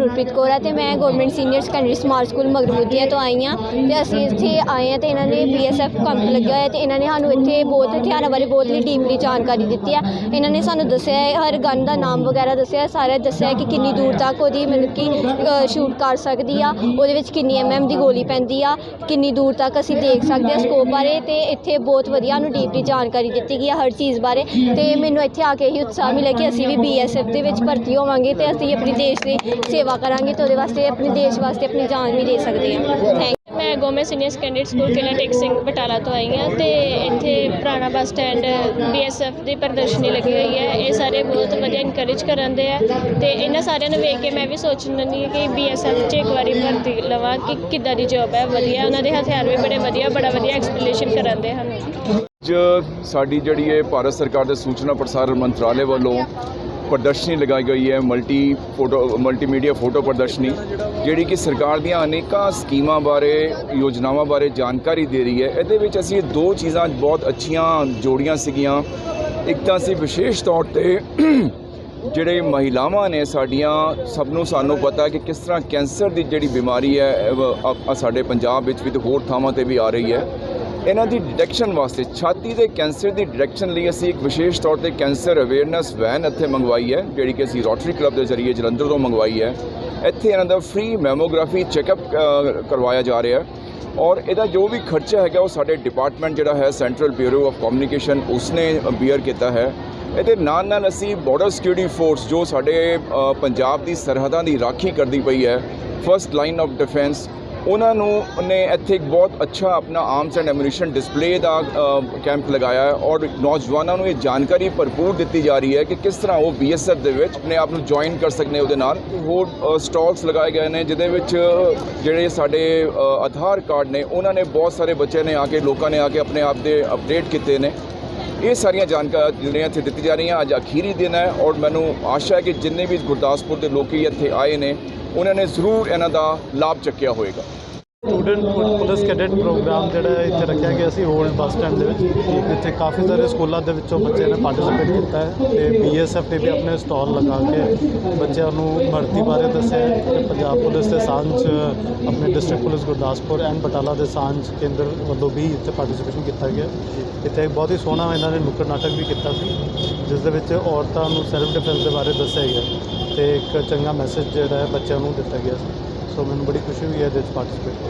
ਗੁਰਪ੍ਰੀਤ ਕੌਰ ਆ ਤੇ ਮੈਂ government senior secondary smart school Magarmudian ਤੋਂ ਆਈ ਹਾਂ ਤੇ ਅਸੀਂ ਇੱਥੇ ਆਏ ਹਾਂ ਤੇ ਇਹਨਾਂ ਨੇ ਬੀਐਸਐਫ ਕੰਪ ਲੱਗਿਆ ਹੋਇਆ ਤੇ ਇਹਨਾਂ ਨੇ ਸਾਨੂੰ ਇੱਥੇ ਬਹੁਤ ਹਥਿਆਰਾਂ ਬਾਰੇ ਬਹੁਤ ਹੀ ਡੀਪਲੀ ਜਾਣਕਾਰੀ ਦਿੱਤੀ ਹੈ ਇਹਨਾਂ ਨੇ ਸਾਨੂੰ ਦੱਸਿਆ ਹੈ ਹਰ ਗਨ ਦਾ ਨਾਮ ਵਗੈਰਾ ਦੱਸਿਆ ਹੈ, ਸਾਰਾ ਦੱਸਿਆ ਕਿ ਕਿੰਨੀ ਦੂਰ ਤੱਕ ਉਹਦੀ ਮਤਲਬ ਕਿ ਸ਼ੂਟ ਕਰ ਸਕਦੀ ਆ ਉਹਦੇ ਵਿੱਚ ਕਿੰਨੀ ਐਮਐਮ ਦੀ ਗੋਲੀ ਪੈਂਦੀ ਆ ਕਿੰਨੀ ਦੂਰ ਤੱਕ ਅਸੀਂ ਦੇਖ ਸਕਦੇ ਹਾਂ ਸਕੋਪ ਬਾਰੇ ਤੇ ਇੱਥੇ ਬਹੁਤ ਵਧੀਆ ਨੂੰ ਡੀਪਲੀ ਜਾਣਕਾਰੀ ਦਿੱਤੀ ਗਈ ਆ ਹਰ ਚੀਜ਼ ਬਾਰੇ ਤੇ ਮੈਨੂੰ ਇੱਥੇ ਆ ਕੇ ਹੀ ਉਤਸ਼ਾਹ ਮਿਲਿਆ ਕਿ ਅਸੀਂ ਵੀ ਬੀਐਸਐਫ ਦੇ ਵਿੱਚ ਭਰਤੀ ਹੋਵਾਂਗੇ ਤੇ ਅਸੀਂ ਆਪਣੇ ਦੇਸ਼ ਦੀ ਸੇਵਾ ਕਰਾਂਗੇ ਤੇ ਉਹਦੇ ਵਾਸਤੇ ਆਪਣੇ ਦੇਸ਼ ਵਾਸਤੇ ਆਪਣੀ ਜਾਨ ਵੀ ਦੇ ਸਕਦੇ ਹਾਂ। ਥੈਂਕ ਮੈਂ ਗੋਮੇ ਸੀਨੀਅਰ ਸੈਕੰਡਰੀ ਸਕੂਲ ਕਿਲਾ ਟੇਕ ਸਿੰਘ ਬਟਾਲਾ ਤੋਂ ਆਈ ਹਾਂ ਤੇ ਇੱਥੇ ਪੁਰਾਣਾ ਬੱਸ ਸਟੈਂਡ ਬੀਐਸਐਫ ਦੀ ਪ੍ਰਦਰਸ਼ਨੀ ਲੱਗੀ ਹੋਈ ਹੈ। ਇਹ ਸਾਰੇ ਬਹੁਤ ਵਧੀਆ ਇਨਕਰੇਜ ਕਰਦੇ ਆ ਤੇ ਇਹਨਾਂ ਸਾਰਿਆਂ ਨੂੰ ਵੇਖ ਕੇ ਮੈਂ ਵੀ ਸੋਚਣੀ ਕਿ ਬੀਐਸਐਫ 'ਚ ਇੱਕ ਵਾਰੀ ਭਰਤੀ ਲਵਾਂ ਕਿ ਕਿੱਦਾਂ ਦੀ ਜੋਬ ਹੈ। ਵਧੀਆ ਉਹਨਾਂ ਦੇ ਹਥਿਆਰ ਵੀ ਬੜੇ ਵਧੀਆ ਬੜਾ ਵਧੀਆ ਐਕਸਪਲੇਸ਼ਨ ਕਰਾਉਂਦੇ ਹਨ। ਅੱਜ ਸਾਡੀ ਜਿਹੜੀ ਹੈ ਭਾਰਤ ਸਰਕਾਰ ਦੇ ਸੂਚਨਾ ਪ੍ਰਸਾਰਣ ਮੰਤਰਾਲੇ ਵੱਲੋਂ ਪ੍ਰਦਰਸ਼ਨੀ ਲਗਾਈ ਗਈ ਹੈ, ਮਲਟੀ ਫੋਟੋ, ਮਲਟੀਮੀਡੀਆ ਫੋਟੋ ਪ੍ਰਦਰਸ਼ਨੀ, ਜਿਹੜੀ ਕਿ ਸਰਕਾਰ ਦੀਆਂ ਅਨੇਕਾਂ ਸਕੀਮਾਂ ਬਾਰੇ, ਯੋਜਨਾਵਾਂ ਬਾਰੇ ਜਾਣਕਾਰੀ ਦੇ ਰਹੀ ਹੈ। ਇਹਦੇ ਵਿੱਚ ਅਸੀਂ ਦੋ ਚੀਜ਼ਾਂ ਬਹੁਤ ਅੱਛੀਆਂ ਜੋੜੀਆਂ ਸੀਗੀਆਂ। ਇੱਕ ਤਾਂ ਅਸੀਂ ਵਿਸ਼ੇਸ਼ ਤੌਰ ਤੇ ਜਿਹੜੇ ਮਹਿਲਾਵਾਂ ਨੇ ਸਾਡੀਆਂ, ਸਭ ਨੂੰ ਸਾਨੂੰ ਪਤਾ ਕਿ ਕਿਸ ਤਰ੍ਹਾਂ ਕੈਂਸਰ ਦੀ ਜਿਹੜੀ ਬਿਮਾਰੀ ਹੈ ਸਾਡੇ ਪੰਜਾਬ ਵਿੱਚ ਵੀ ਤੇ ਹੋਰ ਥਾਵਾਂ ਤੇ ਵੀ ਆ ਰਹੀ ਹੈ। ਇਹਨਾਂ ਦੀ ਡਿਟੈਕਸ਼ਨ ਵਾਸਤੇ ਛਾਤੀ ਦੇ ਕੈਂਸਰ ਦੀ ਡਿਟੈਕਸ਼ਨ ਲਈ ਅਸੀਂ ਇੱਕ ਵਿਸ਼ੇਸ਼ ਤੌਰ ਤੇ ਕੈਂਸਰ ਅਵੇਅਰਨੈਸ ਵੈਨ ਇੱਥੇ ਮੰਗਵਾਈ ਹੈ, ਜਿਹੜੀ ਕਿ ਅਸੀਂ ਰੋਟਰੀ ਕਲੱਬ ਦੇ ਜ਼ਰੀਏ ਜਲੰਧਰ ਤੋਂ ਮੰਗਵਾਈ ਹੈ। ਇੱਥੇ ਇਹਨਾਂ ਦਾ ਫ੍ਰੀ ਮੈਮੋਗ੍ਰਾਫੀ ਚੈੱਕਅਪ ਕਰਵਾਇਆ ਜਾ ਰਿਹਾ ਹੈ। ਔਰ ਇਹਦਾ ਜੋ ਵੀ ਖਰਚਾ ਹੈਗਾ, ਉਹ ਸਾਡੇ ਡਿਪਾਰਟਮੈਂਟ ਜਿਹੜਾ ਹੈ ਸੈਂਟਰਲ ਬਿਊਰੋ ਆਫ ਕਮਿਊਨੀਕੇਸ਼ਨ ਉਸਨੇ ਬੀਅਰ ਕੀਤਾ ਹੈ। ਇਹਦੇ ਨਾਲ ਨਾਲ ਅਸੀਂ ਬਾਰਡਰ ਸਿਕਿਉਰਿਟੀ ਫੋਰਸ ਜੋ ਸਾਡੇ ਪੰਜਾਬ ਦੀ ਸਰਹੱਦਾਂ ਦੀ ਰਾਖੀ ਕਰਦੀ ਪਈ ਹੈ ਫਰਸਟ ਲਾਈਨ ਆਫ ਡਿਫੈਂਸ ਉਹਨਾਂ ਨੂੰ, ਨੇ ਇੱਥੇ ਇੱਕ ਬਹੁਤ ਅੱਛਾ ਆਪਣਾ ਆਰਮਸ ਐਂਡ ਐਮੂਨੀਸ਼ਨ ਡਿਸਪਲੇ ਦਾ ਕੈਂਪ ਲਗਾਇਆ ਹੈ ਔਰ ਨੌਜਵਾਨਾਂ ਨੂੰ ਇਹ ਜਾਣਕਾਰੀ ਭਰਪੂਰ ਦਿੱਤੀ ਜਾ ਰਹੀ ਹੈ ਕਿ ਕਿਸ ਤਰ੍ਹਾਂ ਉਹ ਬੀਐਸਐਫ ਦੇ ਵਿੱਚ ਆਪਣੇ ਆਪ ਨੂੰ ਜੁਆਇਨ ਕਰ ਸਕਦੇ ਉਹਦੇ ਨਾਲ। ਹੋਰ ਸਟਾਲਸ ਲਗਾਏ ਗਏ ਨੇ, ਜਿਹਦੇ ਵਿੱਚ, ਜਿਹੜੇ ਸਾਡੇ ਆਧਾਰ ਕਾਰਡ ਨੇ, ਉਹਨਾਂ ਨੇ ਬਹੁਤ ਸਾਰੇ ਬੱਚੇ ਨੇ ਆ ਕੇ, ਲੋਕਾਂ ਨੇ ਆ ਕੇ ਆਪਣੇ ਆਪ ਦੇ ਅਪਡੇਟ ਕੀਤੇ ਨੇ। ਇਹ ਸਾਰੀਆਂ ਜਾਣਕਾਰੀ ਜਿਹੜੀਆਂ ਇੱਥੇ ਦਿੱਤੀ ਜਾ ਰਹੀਆਂ, ਅੱਜ ਅਖੀਰੀ ਦਿਨ ਹੈ ਔਰ ਮੈਨੂੰ ਆਸ਼ਾ ਹੈ ਕਿ ਜਿੰਨੇ ਵੀ ਗੁਰਦਾਸਪੁਰ ਦੇ ਲੋਕੀ ਇੱਥੇ ਆਏ ਨੇ, ਉਹਨਾਂ ਨੇ ਜ਼ਰੂਰ ਇਹਨਾਂ ਦਾ ਲਾਭ ਚੱਕਿਆ ਹੋਏਗਾ ਸਟੂਡੈਂਟ ਪੁਲਿਸ ਕੈਡਟ ਪ੍ਰੋਗਰਾਮ ਜਿਹੜਾ ਇੱਥੇ ਰੱਖਿਆ ਗਿਆ ਸੀ ਓਲਡ ਬੱਸ ਸਟੈਂਡ ਦੇ ਵਿੱਚ। ਇੱਥੇ ਕਾਫੀ ਸਾਰੇ ਸਕੂਲਾਂ ਦੇ ਵਿੱਚੋਂ ਬੱਚਿਆਂ ਨੇ ਪਾਰਟਿਸਿਪੇਟ ਕੀਤਾ ਹੈ ਤੇ ਬੀਐਸਐਫ ਨੇ ਵੀ ਆਪਣੇ ਸਟਾਲ ਲਗਾ ਕੇ ਬੱਚਿਆਂ ਨੂੰ ਭਰਤੀ ਬਾਰੇ ਦੱਸਿਆ ਹੈ ਤੇ ਪੰਜਾਬ ਪੁਲਿਸ ਦੇ ਸਾਂਝ, ਆਪਣੇ district police Gurdaspur and Batala ਦੇ ਸਾਂਝ ਕੇਂਦਰ ਵੱਲੋਂ ਵੀ ਇੱਥੇ ਪਾਰਟਿਸਿਪੇਸ਼ਨ ਕੀਤਾ ਗਿਆ ਇੱਥੇ ਬਹੁਤ ਹੀ ਸੋਹਣਾ ਇਹਨਾਂ ਨੇ ਨੁੱਕੜ ਨਾਟਕ ਵੀ ਕੀਤਾ ਸੀ, ਜਿਸ ਦੇ ਵਿੱਚ ਔਰਤਾਂ ਨੂੰ ਸੈਲਫ ਡਿਫੈਂਸ ਦੇ ਬਾਰੇ ਦੱਸਿਆ ਗਿਆ ਤੇ ਇੱਕ ਚੰਗਾ ਮੈਸੇਜ ਜਿਹੜਾ ਹੈ ਬੱਚਿਆਂ ਨੂੰ ਦਿੱਤਾ ਗਿਆ ਸੀ। ਸੋ ਮੈਨੂੰ ਬੜੀ ਖੁਸ਼ੀ ਹੋਈ ਹੈ ਇਹਦੇ ਵਿੱਚ ਪਾਰਟਿਸਿਪੇਟ